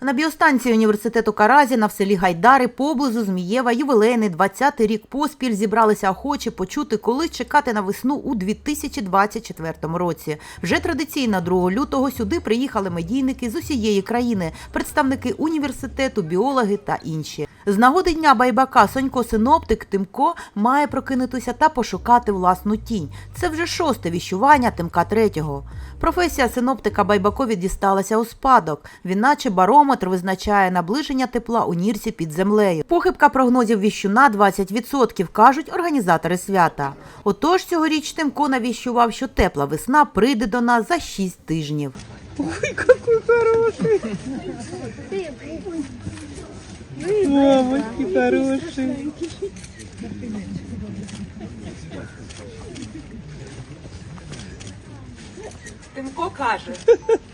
На біостанції університету Каразіна в селі Гайдари поблизу Змієва ювілейний 20-й рік поспіль зібралися охочі почути, коли чекати на весну у 2024 році. Вже традиційно 2 лютого сюди приїхали медійники з усієї країни, представники університету, біологи та інші. З нагоди дня байбака Сонько Синоптик Тимко має прокинутися та пошукати власну тінь. Це вже шосте віщування Тимка третього. Професія синоптика Байбакові дісталася у спадок. Він наче барометр визначає наближення тепла у нірці під землею. Похибка прогнозів віщуна 20%, кажуть організатори свята. Отож цьогоріч Тимко навіщував, що тепла весна прийде до нас за 6 тижнів. Мамочки хорошие. Тимко каже,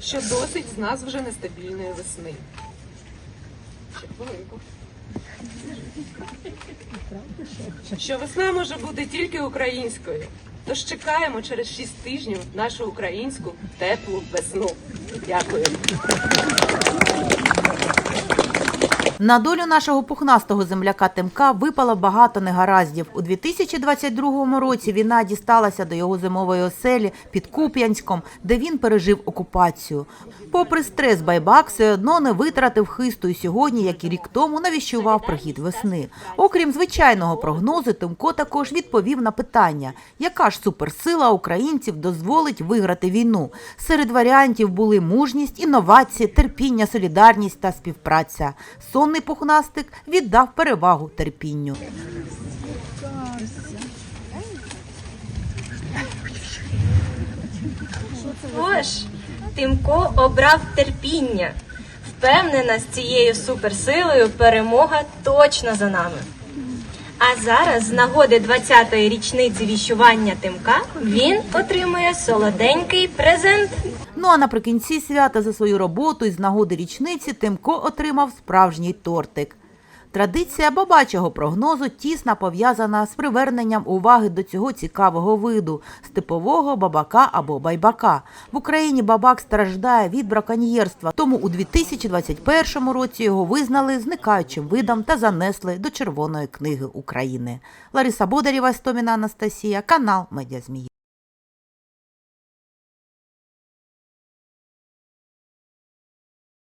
що досить з нас вже нестабільної весни. Що весна може бути тільки українською. Тож чекаємо через 6 тижнів нашу українську теплу весну. Дякую. На долю нашого пухнастого земляка Тимка випало багато негараздів. У 2022 році війна дісталася до його зимової оселі під Куп'янськом, де він пережив окупацію. Попри стрес, байбак все одно не витратив хисту і сьогодні, як і рік тому, навіщував прихід весни. Окрім звичайного прогнозу, Тимко також відповів на питання, яка ж суперсила українців дозволить виграти війну. Серед варіантів були мужність, інновації, терпіння, солідарність та співпраця. Сонний пухнастик віддав перевагу терпінню. Тож, Тимко обрав терпіння. Впевнена, з цією суперсилою перемога точно за нами. А зараз, з нагоди 20-ї річниці віщування Тимка, він отримує солоденький презент. Ну а наприкінці свята за свою роботу і з нагоди річниці Тимко отримав справжній тортик. Традиція бабачого прогнозу тісно пов'язана з приверненням уваги до цього цікавого виду степового бабака або байбака. В Україні бабак страждає від браконьєрства, тому у 2021 році його визнали зникаючим видом та занесли до Червоної книги України. Лариса Бодарєва, Стоміна Анастасія, канал Медіазмії.